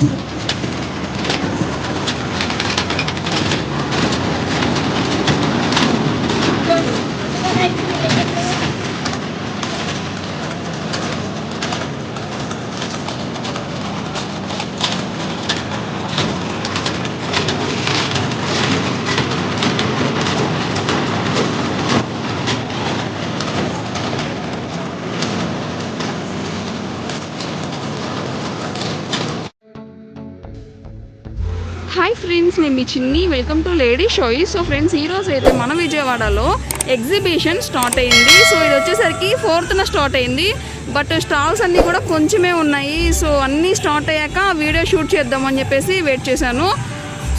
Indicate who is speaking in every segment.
Speaker 1: Thank you. Hi friends నేను మీ Chinni. Welcome to lady షోయి సో ఫ్రెండ్స్ ఈరోజు అయితే మన విజయవాడలో ఎగ్జిబిషన్ స్టార్ట్ అయింది. సో ఇది వచ్చేసరికి ఫోర్త్న స్టార్ట్ అయింది. బట్ స్టాల్స్ అన్నీ కూడా కొంచెమే ఉన్నాయి. సో అన్నీ స్టార్ట్ అయ్యాక వీడియో షూట్ చేద్దామని చెప్పేసి వెయిట్ చేశాను.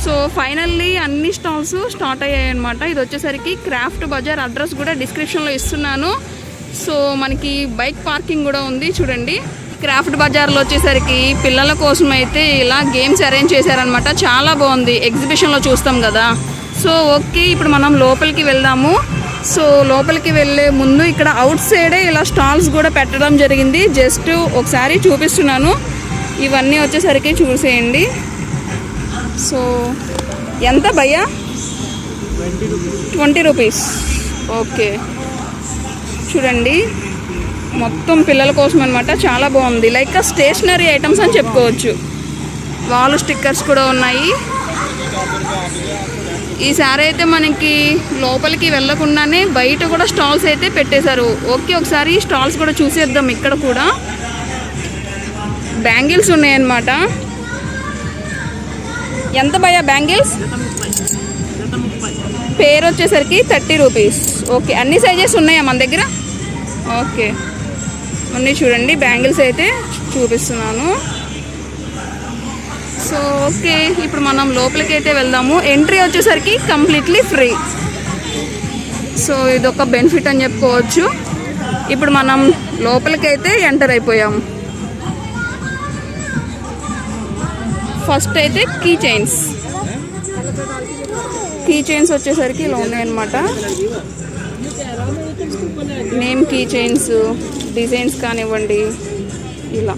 Speaker 1: సో ఫైనల్లీ అన్ని స్టాల్స్ స్టార్ట్ అయ్యాయి అనమాట ఇది వచ్చేసరికి క్రాఫ్ట్ బజార్ అడ్రస్ కూడా డిస్క్రిప్షన్లో ఇస్తున్నాను. సో మనకి బైక్ పార్కింగ్ కూడా ఉంది. చూడండి. క్రాఫ్ట్ బజార్లో వచ్చేసరికి పిల్లల కోసం అయితే ఇలా గేమ్స్ అరేంజ్ చేశారనమాట చాలా బాగుంది. ఎగ్జిబిషన్లో చూస్తాం కదా. సో ఓకే ఇప్పుడు మనం లోపలికి వెళ్దాము. సో లోపలికి వెళ్ళే ముందు ఇక్కడ అవుట్ సైడే ఇలా స్టాల్స్ కూడా పెట్టడం జరిగింది. జస్ట్ ఒకసారి చూపిస్తున్నాను. ఇవన్నీ వచ్చేసరికి చూసేయండి. సో ఎంత భయ్యా? Twenty rupees. ఓకే. చూడండి. మొత్తం పిల్లల కోసం అనమాట చాలా బాగుంది. లైక్ స్టేషనరీ ఐటమ్స్ అని చెప్పుకోవచ్చు. వాల్ స్టిక్కర్స్ కూడా ఉన్నాయి. ఈసారి అయితే మనకి లోపలికి వెళ్ళకుండానే బయట కూడా స్టాల్స్ అయితే పెట్టేశారు. ఓకే ఒకసారి స్టాల్స్ కూడా చూసేద్దాం ఇక్కడ కూడా. బ్యాంగిల్స్ ఉన్నాయన్నమాట. ఎంత భయ బ్యాంగిల్స్ పేరు వచ్చేసరికి థర్టీ రూపీస్ ఓకే అన్ని సైజెస్ ఉన్నాయా మన దగ్గర? ఓకే ఉన్నాయి చూడండి. బ్యాంగిల్స్ అయితే చూపిస్తున్నాను. So okay. ఇప్పుడు మనం లోపలికి అయితే వెళ్దాము. ఎంట్రీ వచ్చేసరికి కంప్లీట్లీ ఫ్రీ సో ఇది ఒక బెనిఫిట్ అని చెప్పుకోవచ్చు. ఇప్పుడు మనం లోపలికైతే ఎంటర్ అయిపోయాము. ఫస్ట్ అయితే కీ చైన్స్ కీ చైన్స్ వచ్చేసరికి ఇలా ఉన్నాయన్నమాట. నేమ్ కీ చైన్స్ డిజైన్స్ కానివ్వండి ఇలా.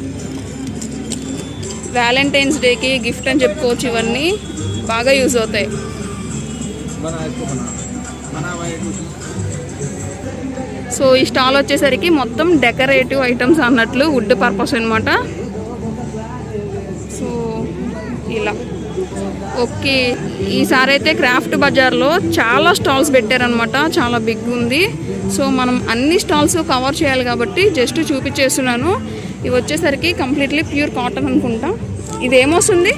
Speaker 1: వ్యాలంటైన్స్ డేకి గిఫ్ట్ అని చెప్పుకోవచ్చు ఇవన్నీ బాగా యూజ్ అవుతాయి. సో ఈ స్టాల్ వచ్చేసరికి మొత్తం డెకరేటివ్ ఐటమ్స్ అన్నట్లు వుడ్ పర్పస్ అనమాట ఓకే. ఈసారి అయితే క్రాఫ్ట్ బజార్లో చాలా స్టాల్స్ పెట్టారనమాట చాలా బిగ్ ఉంది. సో మనం అన్ని స్టాల్స్ కవర్ చేయాలి కాబట్టి జస్ట్ చూపించేస్తున్నాను. ఇవి వచ్చేసరికి కంప్లీట్లీ ప్యూర్ కాటన్ అనుకుంటా. ఇది ఏమొస్తుంది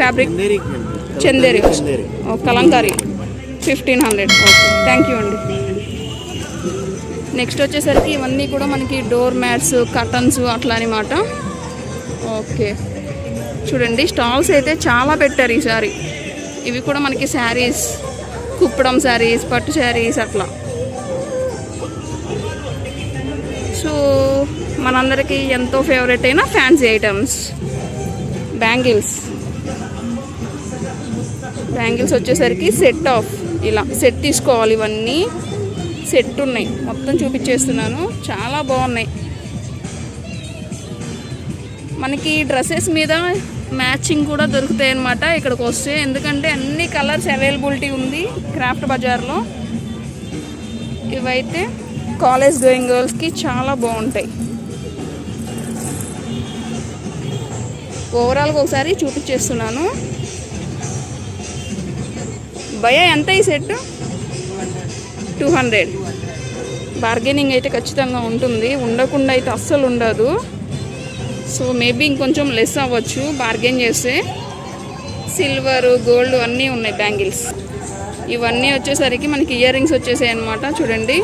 Speaker 1: fabric? Chanderi oh, Kalamkari. Fifteen hundred. Okay. Thank you అండి. నెక్స్ట్ వచ్చేసరికి ఇవన్నీ కూడా మనకి డోర్ మ్యాట్స్ కర్టన్స్ అట్లా అనమాట ఓకే. చూడండి స్టాల్స్ అయితే చాలా పెట్టారు ఈసారి. ఇవి కూడా మనకి శారీస్ కుప్పడం శారీస్ పట్టు శారీస్ అట్లా. సో మనందరికీ ఎంతో ఫేవరెట్ అయిన ఫ్యాన్సీ ఐటమ్స్ బ్యాంగిల్స్ బ్యాంగిల్స్ వచ్చేసరికి సెట్ ఆఫ్ ఇలా సెట్ తీసుకోవాలి ఇవన్నీ. సెట్ ఉన్నాయి. మొత్తం చూపించేస్తున్నాను. చాలా బాగున్నాయి. మనకి డ్రెస్సెస్ మీద మ్యాచింగ్ కూడా దొరుకుతాయి అన్నమాట ఇక్కడికి వస్తే. ఎందుకంటే అన్ని కలర్స్ అవైలబిలిటీ ఉంది క్రాఫ్ట్ బజార్లో. ఇవైతే కాలేజ్ గోయింగ్ గర్ల్స్కి చాలా బాగుంటాయి. ఓవరాల్గా ఒకసారి చూపించేస్తున్నాను. భయ ఎంత ఈ సెట్ టూ హండ్రెడ్. బార్గెనింగ్ అయితే ఖచ్చితంగా ఉంటుంది. ఉండకుండా అయితే అస్సలు ఉండదు. సో మేబీ ఇంకొంచెం లెస్ అవ్వచ్చు బార్గెన్ చేస్తే. సిల్వర్ గోల్డ్ అన్నీ ఉన్నాయి బ్యాంగిల్స్ ఇవన్నీ వచ్చేసరికి మనకి ఇయర్ రింగ్స్ వచ్చేసాయి అనమాట చూడండి.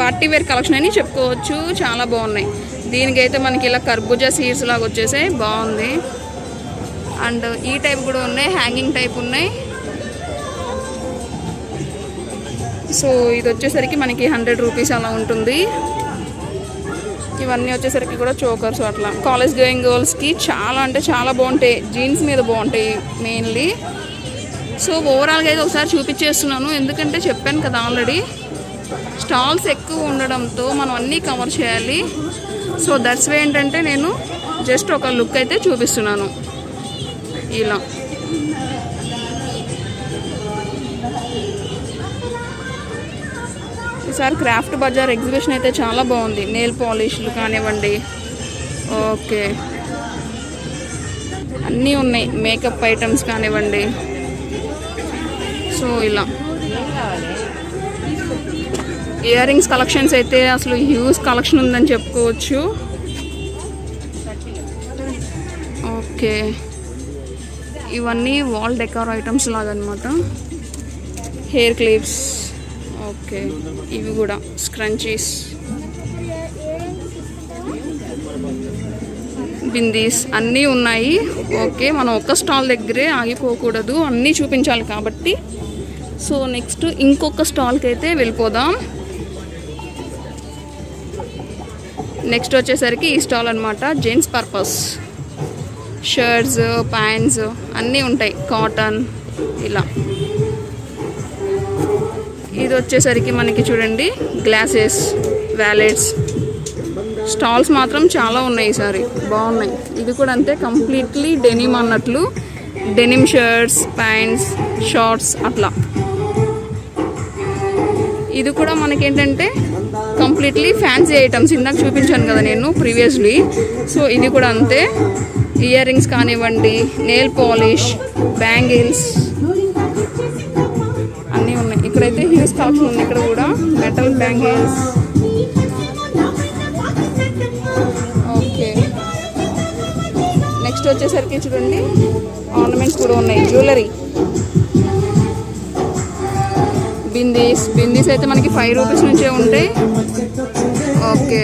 Speaker 1: పార్టీ వేర్ కలెక్షన్ అని చెప్పుకోవచ్చు చాలా బాగున్నాయి. దీనికైతే మనకి ఇలా కర్బూజా సీడ్స్ లాగా వచ్చేసాయి బాగుంది. అండ్ ఈ టైప్ కూడా ఉన్నాయి హ్యాంగింగ్ టైప్ ఉన్నాయి. సో ఇది వచ్చేసరికి మనకి హండ్రెడ్ రూపీస్ అలా ఉంటుంది. ఇవన్నీ వచ్చేసరికి కూడా చోకర్స్ అట్లా. కాలేజ్ గోయింగ్ గర్ల్స్కి చాలా అంటే చాలా బాగుంటాయి. జీన్స్ మీద బాగుంటాయి మెయిన్లీ సో ఓవరాల్గా అయితే ఒకసారి చూపించేస్తున్నాను. ఎందుకంటే చెప్పాను కదా ఆల్రెడీ స్టాల్స్ ఎక్కువ ఉండడంతో మనం అన్నీ కవర్ చేయాలి. సో దట్స్ వే ఏంటంటే నేను జస్ట్ ఒక లుక్ అయితే చూపిస్తున్నాను. ఇలా. ఈసారి క్రాఫ్ట్ బజార్ ఎగ్జిబిషన్ అయితే చాలా బాగుంది. నెయిల్ పాలిష్లు కానివ్వండి. ఓకే. అన్నీ ఉన్నాయి. మేకప్ ఐటమ్స్ కానివ్వండి. సో ఇలా. ఇయర్ రింగ్స్ కలెక్షన్స్ అయితే అసలు హ్యూజ్ కలెక్షన్ ఉందని చెప్పుకోవచ్చు. ఓకే. ఇవన్నీ వాల్ డెకార్ ఐటమ్స్ లాగా హెయిర్ క్లిప్స్. ఓకే ఇవి కూడా స్క్రంచీస్ బిందీస్ అన్నీ ఉన్నాయి. ఓకే మనం ఒక్క స్టాల్ దగ్గరే ఆగిపోకూడదు. అన్నీ చూపించాలి కాబట్టి. సో నెక్స్ట్ ఇంకొక స్టాల్కి అయితే వెళ్ళిపోదాం. నెక్స్ట్ వచ్చేసరికి ఈ స్టాల్ అనమాట జెంట్స్ పర్పస్. షర్ట్స్ ప్యాంట్స్ అన్నీ ఉంటాయి. కాటన్ ఇలా. ఇది వచ్చేసరికి మనకి చూడండి గ్లాసెస్ వ్యాలెట్స్ స్టాల్స్ మాత్రం చాలా ఉన్నాయి ఈసారి బాగున్నాయి. ఇది కూడా అంతే కంప్లీట్లీ డెనిమ్ అన్నట్లు. డెనిమ్ షర్ట్స్ ప్యాంట్స్ షార్ట్స్ అట్లా. ఇది కూడా మనకేంటంటే కంప్లీట్లీ ఫ్యాన్సీ ఐటమ్స్ ఇందాక చూపించాను కదా నేను ప్రీవియస్లీ సో ఇది కూడా అంతే. ఇయర్ రింగ్స్ కానివ్వండి నెయిల్ పాలిష్ బ్యాంగిల్స్ ఇక్కడైతే హ్యూజ్ కలెక్షన్ ఉంది ఇక్కడ కూడా. మెటల్ బ్యాంగిల్స్ ఓకే నెక్స్ట్ వచ్చేసరికి చూడండి. ఆర్నమెంట్స్ కూడా ఉన్నాయి. జ్యువెలరీ బిందీస్ బిందీస్ అయితే మనకి ఫైవ్ రూపీస్ నుంచే ఉంటాయి. ఓకే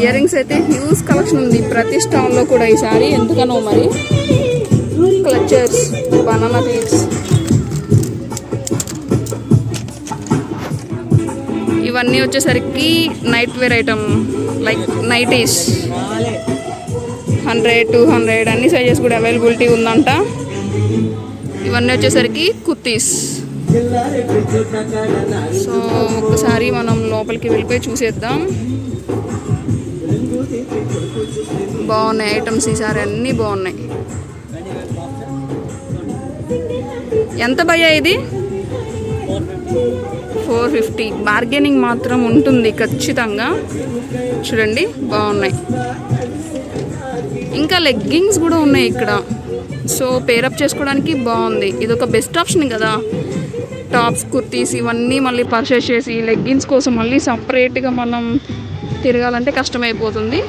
Speaker 1: ఇయర్ రింగ్స్ అయితే హ్యూజ్ కలెక్షన్ ఉంది. ప్రతి స్టాల్లో కూడా ఈసారి ఎందుకనో మరి? క్లచర్స్ బనానా క్లిప్స్ ఇవన్నీ వచ్చేసరికి night wear item like nighties hundred two hundred అన్ని సైజెస్ కూడా అవైలబిలిటీ ఉందంట. ఇవన్నీ వచ్చేసరికి కుర్తీస్. సో ఒకసారి మనం లోపలికి వెళ్ళిపోయి చూసేద్దాం. బాగున్నాయి ఐటమ్స్ ఈసారి అన్నీ బాగున్నాయి. ఎంత భయ ఇది? Four fifty. బార్గెనింగ్ మాత్రం ఉంటుంది ఖచ్చితంగా. చూడండి బాగున్నాయి. ఇంకా లెగ్గింగ్స్ కూడా ఉన్నాయి ఇక్కడ. సో పేరప్ చేసుకోవడానికి బాగుంది. ఇది ఒక బెస్ట్ ఆప్షన్ కదా. టాప్స్ కుర్తీస్ ఇవన్నీ మళ్ళీ పర్చేస్ చేసి లెగ్గిన్స్ కోసం మళ్ళీ సపరేట్గా మనం తిరగాలంటే కష్టమైపోతుంది.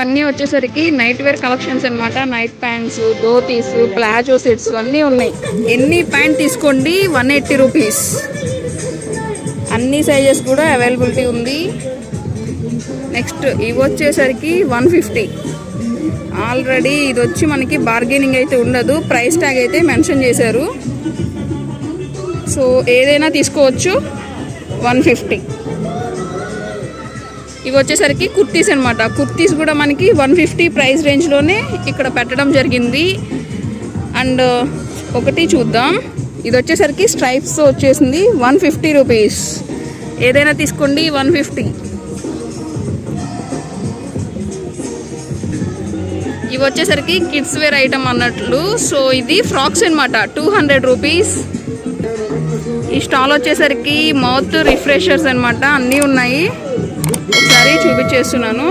Speaker 1: ఇవన్నీ వచ్చేసరికి నైట్ వేర్ కలెక్షన్స్ అనమాట night pants dhotis palazzo sets అన్నీ ఉన్నాయి. ఎన్ని ప్యాంట్ తీసుకోండి? వన్ ఎయిటీ రూపీస్ అన్ని సైజెస్ కూడా అవైలబిలిటీ ఉంది. నెక్స్ట్ ఇవి వచ్చేసరికి వన్ ఫిఫ్టీ ఆల్రెడీ ఇది వచ్చి మనకి బార్గెనింగ్ అయితే ఉండదు. ప్రైస్ ట్యాగ్ అయితే మెన్షన్ చేశారు. సో ఏదైనా తీసుకోవచ్చు. వన్ ఫిఫ్టీ ఇవి వచ్చేసరికి కుర్తీస్ అనమాట కుర్తీస్ కూడా మనకి వన్ ఫిఫ్టీ ప్రైస్ రేంజ్లోనే ఇక్కడ పెట్టడం జరిగింది. అండ్ ఒకటి చూద్దాం. ఇది వచ్చేసరికి స్ట్రైప్స్ వచ్చేసింది వన్ ఫిఫ్టీ రూపీస్. ఏదైనా తీసుకోండి వన్ ఫిఫ్టీ. ఇవి వచ్చేసరికి కిడ్స్ వేర్ ఐటమ్ అన్నట్లు. సో ఇది ఫ్రాక్స్ అనమాట టూ హండ్రెడ్ రూపీస్. ఈ స్టాల్ వచ్చేసరికి మౌత్ రిఫ్రెషర్స్ అనమాట అన్నీ ఉన్నాయి. ఒకసారి చూపించేస్తున్నాను.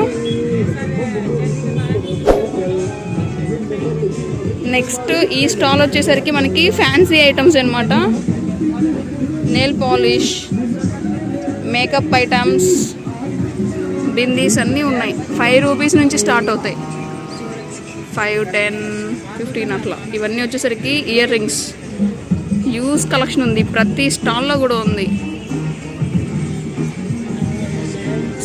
Speaker 1: నెక్స్ట్ ఈ స్టాల్ వచ్చేసరికి మనకి ఫ్యాన్సీ ఐటమ్స్ అనమాట nail polish makeup items bindis అన్నీ ఉన్నాయి. ఫైవ్ రూపీస్ నుంచి స్టార్ట్ అవుతాయి. ఫైవ్ టెన్ ఫిఫ్టీన్ అట్లా. ఇవన్నీ వచ్చేసరికి ఇయర్ రింగ్స్. యూస్ కలెక్షన్ ఉంది. ప్రతి స్టాల్లో కూడా ఉంది.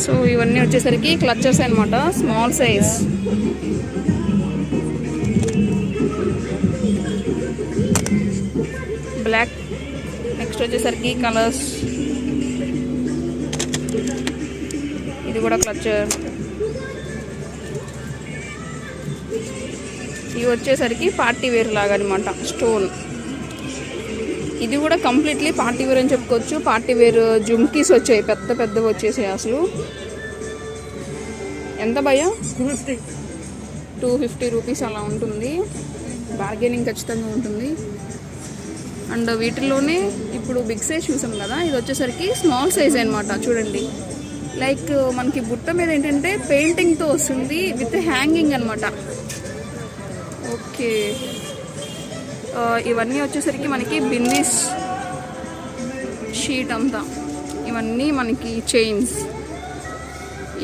Speaker 1: సో ఇవన్నీ వచ్చేసరికి క్లచర్స్ అన్నమాట స్మాల్ సైజ్ బ్లాక్ నెక్స్ట్ వచ్చేసరికి కలర్స్ ఇది కూడా క్లచర్ ఇవి వచ్చేసరికి పార్టీ వేర్ లాగా అనమాట స్టోన్ ఇది కూడా కంప్లీట్లీ పార్టీ వేర్ అని చెప్పుకోవచ్చు. పార్టీ వేర్ జుమ్కీస్ వచ్చాయి. పెద్ద పెద్దవి వచ్చేసాయి అసలు. ఎంత భయ్యా టూ ఫిఫ్టీ. రూపీస్ అలా ఉంటుంది. బార్గెనింగ్ ఖచ్చితంగా ఉంటుంది. అండ్ వీటిల్లోనే ఇప్పుడు బిగ్ సైజ్ చూసాం కదా ఇది వచ్చేసరికి స్మాల్ సైజ్ అనమాట చూడండి. లైక్ మనకి బుట్ట మీద ఏంటంటే పెయింటింగ్తో వస్తుంది విత్ హ్యాంగింగ్ అనమాట ఓకే. ఇవన్నీ వచ్చేసరికి మనకి బిన్నీస్ షీట్ అంతా. ఇవన్నీ మనకి చైన్స్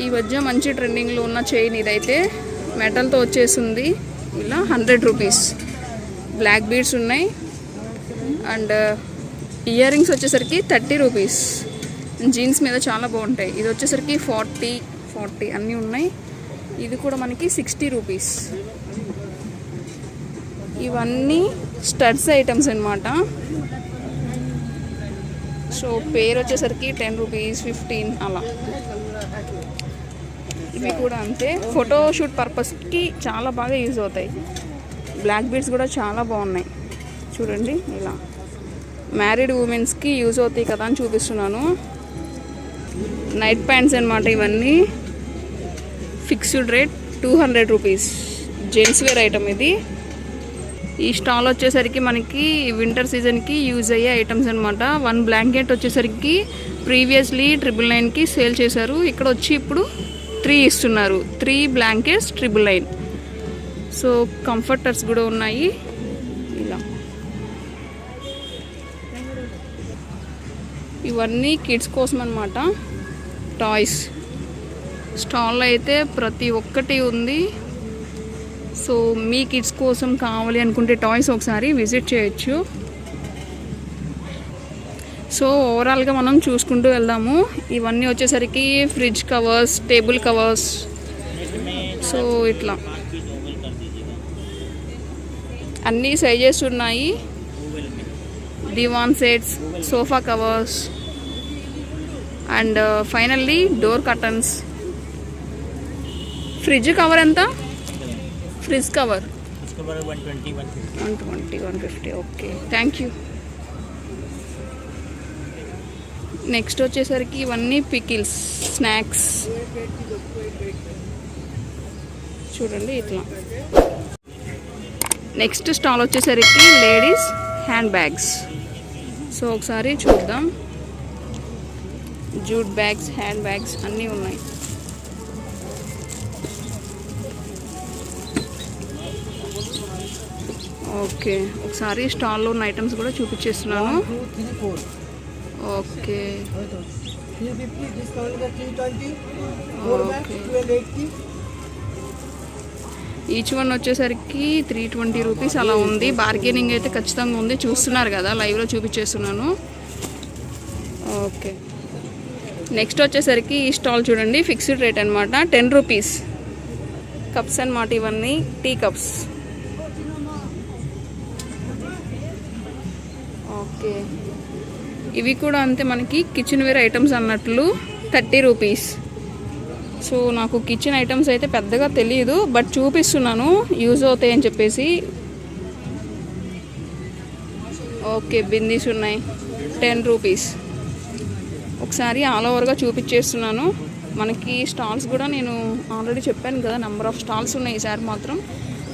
Speaker 1: ఈ మధ్య మంచి ట్రెండింగ్లో ఉన్న చైన్ ఇదైతే మెటల్తో వచ్చేసింది. ఇలా హండ్రెడ్ రూపీస్ బ్లాక్ బీడ్స్ ఉన్నాయి. అండ్ ఇయర్ రింగ్స్ వచ్చేసరికి థర్టీ రూపీస్ జీన్స్ మీద చాలా బాగుంటాయి. ఇది వచ్చేసరికి ఫార్టీ ఫార్టీ అన్నీ ఉన్నాయి. ఇది కూడా మనకి సిక్స్టీ రూపీస్ ఇవన్నీ స్టడ్స్ ఐటమ్స్ అన్నమాట. సో పేరు వచ్చేసరికి టెన్ రూపీస్ ఫిఫ్టీన్ అలా. ఇవి కూడా అంతే. ఫోటోషూట్ పర్పస్కి చాలా బాగా యూజ్ అవుతాయి. బ్లాక్ బీడ్స్ కూడా చాలా బాగున్నాయి. చూడండి ఇలా. మ్యారీడ్ ఉమెన్స్కి యూజ్ అవుతాయి కదా అని చూపిస్తున్నాను. నైట్ ప్యాంట్స్ అనమాట ఇవన్నీ. Fixed rate two hundred rupees gents wear item ఇది. ఈ స్టాల్ వచ్చేసరికి మనకి వింటర్ సీజన్కి యూజ్ అయ్యే ఐటమ్స్ అనమాట వన్ బ్లాంకెట్ వచ్చేసరికి ప్రీవియస్లీ ట్రిపుల్ నైన్కి సేల్ చేశారు. ఇక్కడ వచ్చి ఇప్పుడు త్రీ ఇస్తున్నారు. Three blankets triple nine. So comforters కూడా ఉన్నాయి. ఇలా. ఇవన్నీ కిడ్స్ కోసం అనమాట టాయ్స్. స్టాల్లో అయితే ప్రతి ఒక్కటి ఉంది. సో మీ కిడ్స్ కోసం కావాలి అనుకుంటే టాయ్స్ ఒకసారి విజిట్ చేయొచ్చు. సో ఓవరాల్గా మనం చూసుకుంటూ వెళ్దాము. ఇవన్నీ వచ్చేసరికి fridge covers table covers. So ఇట్లా. అన్ని సైజెస్ ఉన్నాయి. Divan sets sofa covers. And finally door curtains. Fridge cover ఎంత? Fridge cover one twenty one fifty okay thank you next వచ్చేసరికి ఇవన్నీ పికిల్స్ స్నాక్స్. చూడండి ఇట్లా. నెక్స్ట్ స్టాల్ వచ్చేసరికి లేడీస్ హ్యాండ్ బ్యాగ్స్. సో ఒకసారి చూద్దాం. జూట్ బ్యాగ్స్ హ్యాండ్ బ్యాగ్స్ అన్నీ ఉన్నాయి. ఓకే. ఒకసారి స్టాల్లో ఉన్న ఐటమ్స్ కూడా చూపించేస్తున్నాను. ఓకే. ఈచ్ వన్ వచ్చేసరికి త్రీ ట్వంటీ రూపీస్ అలా ఉంది. బార్గెనింగ్ అయితే ఖచ్చితంగా ఉంది. చూస్తున్నారు కదా లైవ్లో చూపించేస్తున్నాను. ఓకే. నెక్స్ట్ వచ్చేసరికి ఈ స్టాల్ చూడండి. ఫిక్స్డ్ రేట్ అనమాట టెన్ రూపీస్ కప్స్ అనమాట ఇవన్నీ. Tea cups okay. ఇవి కూడా అంతే మనకి కిచెన్ వేర్ ఐటమ్స్ అన్నట్లు థర్టీ రూపీస్. సో నాకు కిచెన్ ఐటమ్స్ అయితే పెద్దగా తెలియదు బట్ చూపిస్తున్నాను యూజ్ అవుతాయి అని చెప్పేసి. ఓకే బిందీస్ ఉన్నాయి టెన్ రూపీస్. ఒకసారి ఆల్ ఓవర్గా చూపించేస్తున్నాను. మనకి స్టాల్స్ కూడా నేను ఆల్రెడీ చెప్పాను కదా నెంబర్ ఆఫ్ స్టాల్స్ ఉన్నాయి ఈసారి మాత్రం.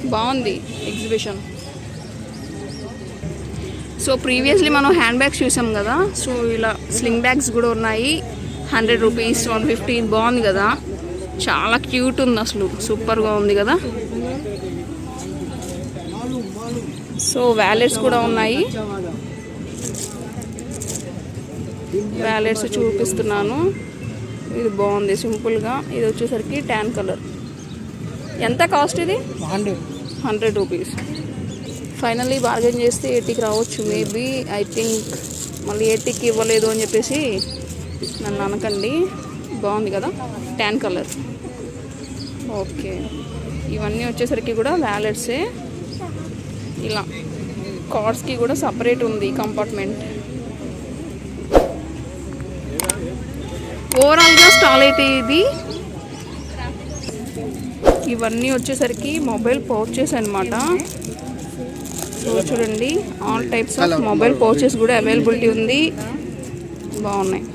Speaker 1: బాగుంది ఎగ్జిబిషన్. సో ప్రీవియస్లీ మనం హ్యాండ్ బ్యాగ్స్ చూసాం కదా. సో ఇలా స్లింగ్ బ్యాగ్స్ కూడా ఉన్నాయి. హండ్రెడ్ రూపీస్ వన్ ఫిఫ్టీ బాగుంది కదా. చాలా క్యూట్ ఉంది అసలు. సూపర్గా ఉంది కదా. సో వ్యాలెట్స్ కూడా ఉన్నాయి. వ్యాలెట్స్ చూపిస్తున్నాను. ఇది బాగుంది సింపుల్గా ఇది వచ్చేసరికి ట్యాన్ కలర్ ఎంత కాస్ట్ ఇది?
Speaker 2: Hundred
Speaker 1: hundred rupees finally bargain చేస్తే ఎయిటీకి రావచ్చు. మేబీ ఐ థింక్ మళ్ళీ ఎయిటీకి ఇవ్వలేదు అని చెప్పేసి నన్ను అనకండి. బాగుంది కదా? Tan colour okay. ఇవన్నీ వచ్చేసరికి కూడా వ్యాలెట్సే ఇలా. కార్డ్స్కి కూడా సపరేట్ ఉంది కంపార్ట్మెంట్. ఓవరాల్గా స్టాల్ అయితే ఇది. ఇవన్నీ వచ్చేసరికి మొబైల్ పౌచెస్ అనమాట సో చూడండి all types of mobile pouches కూడా అవైలబిలిటీ ఉంది. బాగున్నాయి.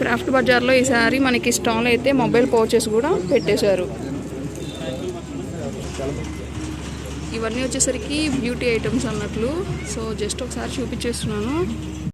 Speaker 1: క్రాఫ్ట్ బజార్లో ఈసారి మనకి స్టాల్ అయితే మొబైల్ పౌచెస్ కూడా పెట్టేశారు. ఇవన్నీ వచ్చేసరికి బ్యూటీ ఐటమ్స్ అన్నట్లు. సో జస్ట్ ఒకసారి చూపించేస్తున్నాను.